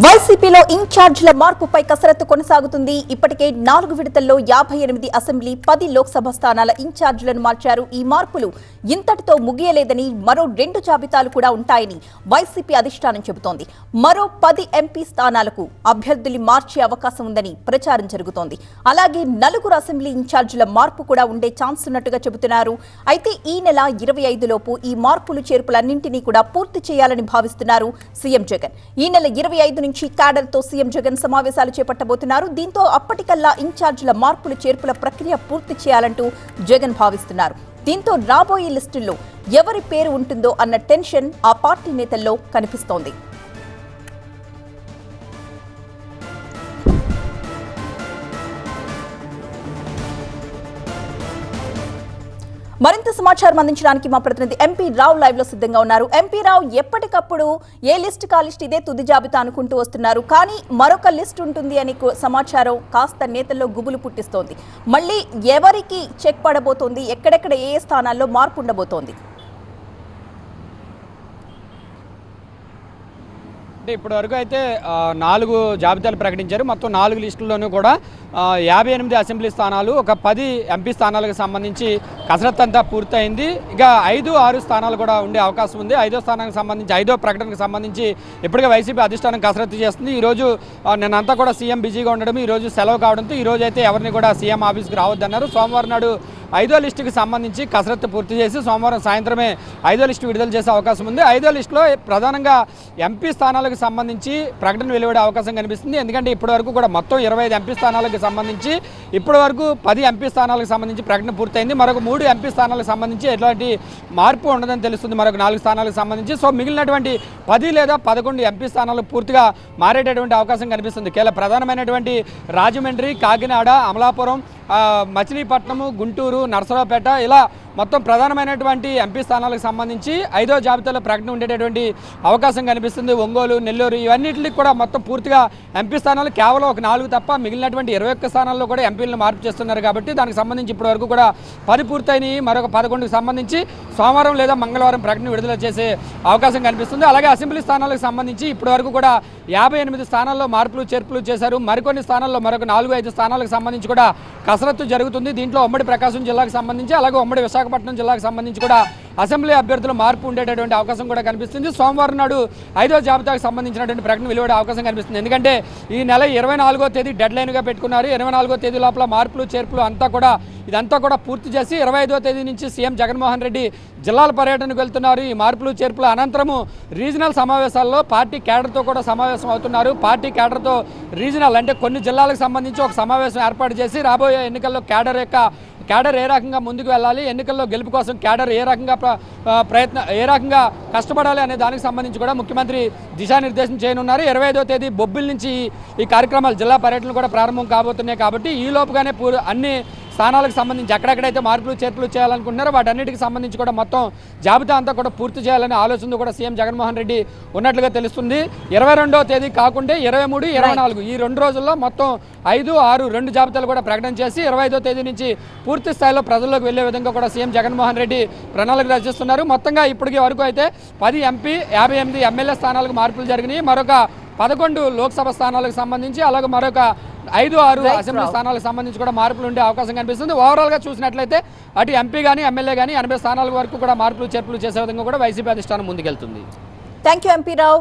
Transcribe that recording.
వైసీపీలో ఇన్ఛార్జీల మార్పుపై కసరత్తు కొనసాగుతుంది. ఇప్పటికే నాలుగు విడతల్లో యాభై ఎనిమిది అసెంబ్లీ పది లోక్సభ స్థానాల ఇన్ఛార్జీలను మార్చారు. ఈ మార్పులు ఇంతటితో ముగియలేదని మరో రెండు జాబితాలు కూడా ఉంటాయని వైసీపీ అధిష్టానం చెబుతోంది. మరో పది ఎంపీ స్థానాలకు అభ్యర్థులు మార్చే అవకాశం ఉందని ప్రచారం జరుగుతోంది. అలాగే నలుగురు అసెంబ్లీ ఇన్ఛార్జీల మార్పు కూడా ఉండే ఛాన్స్ ఉన్నట్టుగా చెబుతున్నారు. అయితే ఈ నెల ఇరవై ఐదులోపు ఈ మార్పులు చేర్పులన్నింటినీ కూడా పూర్తి చేయాలని భావిస్తున్నారు సీఎం జగన్. ఈ నెల ఇరవై ఐదు నుంచి క్యాడర్తో సీఎం జగన్ సమావేశాలు చేపట్టబోతున్నారు. దీంతో అప్పటికల్లా ఇన్ఛార్జీల మార్పులు చేర్పుల ప్రక్రియ పూర్తి చేయాలంటూ జగన్ భావిస్తున్నారు. దీంతో రాబోయే లిస్టుల్లో ఎవరి పేరు ఉంటుందో అన్న టెన్షన్ ఆ పార్టీ నేతల్లో కనిపిస్తోంది. మరింత సమాచారం అందించడానికి మా ప్రతినిధి ఎంపీ రావు లైవ్లో సిద్ధంగా ఉన్నారు. ఎంపీ రావు ఎప్పటికప్పుడు ఏ లిస్ట్ కా లిస్ట్ ఇదే తుది జాబితా అనుకుంటూ వస్తున్నారు. కానీ మరొక లిస్ట్ ఉంటుంది అని సమాచారం కాస్త నేతల్లో గుబులు పుట్టిస్తోంది. మళ్ళీ ఎవరికి చెక్ పడబోతోంది? ఎక్కడెక్కడ ఏ ఏ స్థానాల్లో మార్పు ఉండబోతోంది? అంటే ఇప్పటి వరకు అయితే నాలుగు జాబితాలు ప్రకటించారు. మొత్తం నాలుగు లిస్టుల్లోనూ కూడా యాభై ఎనిమిది అసెంబ్లీ స్థానాలు ఒక పది ఎంపీ స్థానాలకు సంబంధించి కసరత్తు అంతా పూర్తయింది. ఇక ఐదు ఆరు స్థానాలు కూడా ఉండే అవకాశం ఉంది. ఐదో స్థానానికి సంబంధించి ఐదో ప్రకటనకు సంబంధించి ఇప్పటికే వైసీపీ అధిష్టానం కసరత్తు చేస్తుంది. ఈరోజు ఆ, నిన్నంతా కూడా సీఎం బిజీగా ఉండడం ఈరోజు సెలవు కావడంతో ఈరోజు అయితే ఎవరిని కూడా సీఎం ఆఫీస్కి రావద్దన్నారు. సోమవారం నాడు ఐదో లిస్టుకి సంబంధించి కసరత్తు పూర్తి చేసి సోమవారం సాయంత్రమే ఐదో లిస్టు విడుదల చేసే అవకాశం ఉంది. ఐదో లిస్టులో ప్రధానంగా ఎంపీ స్థానాలకు సంబంధించి ప్రకటన వెలువడే అవకాశం కనిపిస్తుంది. ఎందుకంటే ఇప్పటి వరకు కూడా మొత్తం ఇరవై ఐదు ఎంపీ స్థానాలకు సంబంధించి ఇప్పటి వరకు పది ఎంపీ స్థానాలకు సంబంధించి ప్రకటన పూర్తయింది. మరొక మూడు ఎంపీ స్థానాలకు సంబంధించి ఎటువంటి మార్పు ఉండదని తెలుస్తుంది. మరొక నాలుగు స్థానాలకు సంబంధించి సో మిగిలినటువంటి పది లేదా పదకొండు ఎంపీ స్థానాలు పూర్తిగా మారేటటువంటి అవకాశం కనిపిస్తుంది. కేవలం ప్రధానమైనటువంటి రాజమండ్రి కాకినాడ అమలాపురం మచిలీపట్నము గుంటూరు నర్సరావుపేట ఇలా మొత్తం ప్రధానమైనటువంటి ఎంపీ స్థానాలకు సంబంధించి ఐదో జాబితాలో ప్రకటన ఉండేటటువంటి అవకాశం కనిపిస్తుంది. ఒంగోలు నెల్లూరు ఇవన్నిటికి కూడా మొత్తం పూర్తిగా ఎంపీ స్థానాలు కేవలం ఒక నాలుగు తప్ప మిగిలినటువంటి ఇరవై ఒక్క స్థానాల్లో కూడా ఎంపీలను మార్పు చేస్తున్నారు కాబట్టి దానికి సంబంధించి ఇప్పటి వరకు కూడా పది పూర్తయినాయి. మరొక పదకొండుకు సంబంధించి సోమవారం లేదా మంగళవారం ప్రకటన విడుదల చేసే అవకాశం కనిపిస్తుంది. అలాగే అసెంబ్లీ స్థానాలకు సంబంధించి ఇప్పటి వరకు కూడా యాభై ఎనిమిది స్థానాల్లో మార్పులు చేర్పులు చేశారు. మరికొన్ని స్థానాల్లో మరొక నాలుగు ఐదు స్థానాలకు సంబంధించి కూడా కసరత్తు జరుగుతుంది. దీంట్లో ఉమ్మడి ప్రకాశం జిల్లాకు సంబంధించి అలాగే ఉమ్మడి విశాఖపట్నం జిల్లాకు సంబంధించి కూడా అసెంబ్లీ అభ్యర్థుల మార్పు ఉండేటటువంటి అవకాశం కూడా కనిపిస్తుంది. సోమవారం నాడు ఐదో జాబితాకు సంబంధించినటువంటి ప్రకటన వెలువడే అవకాశం కనిపిస్తుంది. ఎందుకంటే ఈ నెల ఇరవై నాలుగో తేదీ డెడ్ లైన్గా పెట్టుకున్నారు. ఇరవై నాలుగో తేదీ లోపల మార్పులు చేర్పులు అంతా కూడా ఇదంతా కూడా పూర్తి చేసి ఇరవై ఐదో తేదీ నుంచి సీఎం జగన్మోహన్ రెడ్డి జిల్లాల పర్యటనకు వెళ్తున్నారు. ఈ మార్పులు చేర్పుల అనంతరము రీజనల్ సమావేశాల్లో పార్టీ కేడర్తో కూడా సమావేశం అవుతున్నారు. పార్టీ కేడర్తో రీజనల్ అంటే కొన్ని జిల్లాలకు సంబంధించి ఒక సమావేశం ఏర్పాటు చేసి రాబోయే ఎన్నికల్లో కేడర్ యొక్క కేడర్ ఏ రకంగా ముందుకు వెళ్ళాలి ఎన్నికల్లో గెలుపు కోసం కేడర్ ఏ రకంగా ప్ర- ప్రయత్న ఏ రకంగా కష్టపడాలి అనే దానికి సంబంధించి కూడా ముఖ్యమంత్రి దిశానిర్దేశం చేయనున్నారు. ఇరవై ఐదో తేదీ బొబ్బిల్ నుంచి ఈ- ఈ కార్యక్రమాలు జిల్లా పర్యటనలు కూడా ప్రారంభం కాబోతున్నాయి కాబట్టి ఈ లోపుగానే పూర్ అన్ని స్థానాలకు సంబంధించి ఎక్కడెక్కడైతే మార్పులు చేర్పులు చేయాలనుకుంటున్నారో వాటన్నిటికి సంబంధించి కూడా మొత్తం జాబితా అంతా కూడా పూర్తి చేయాలనే ఆలోచనతో కూడా సీఎం జగన్మోహన్ రెడ్డి ఉన్నట్లుగా తెలుస్తుంది. ఇరవై రెండో తేదీ కాకుండా ఇరవై మూడు ఇరవై నాలుగు. ఈ రెండు రోజుల్లో మొత్తం ఐదు ఆరు రెండు జాబితాలు కూడా ప్రకటన చేసి ఇరవై ఐదో తేదీ నుంచి పూర్తి స్థాయిలో ప్రజల్లోకి వెళ్ళే విధంగా కూడా సీఎం జగన్మోహన్ రెడ్డి ప్రణాళిక రచిస్తున్నారు మొత్తంగా ఇప్పటికి వరకు అయితే పది ఎంపీ యాభై ఎనిమిది ఎమ్మెల్యే స్థానాలకు మార్పులు జరిగినాయి. మరొక పదకొండు లోక్సభ స్థానాలకు సంబంధించి అలాగే మరొక ఐదు ఆరు అసెంబ్లీ. స్థానాలకు సంబంధించి కూడా మార్పులు ఉండే అవకాశం కనిపిస్తుంది. ఓవరాల్గా చూసినట్లయితే అటు ఎంపీ కానీ ఎమ్మెల్యే కానీ ఎనభై స్థానాల వరకు కూడా మార్పులు చేర్పులు చేసే విధంగా కూడా వైసీపీ అధిష్టానం ముందుకెళ్తుంది. Thank you MP Rao.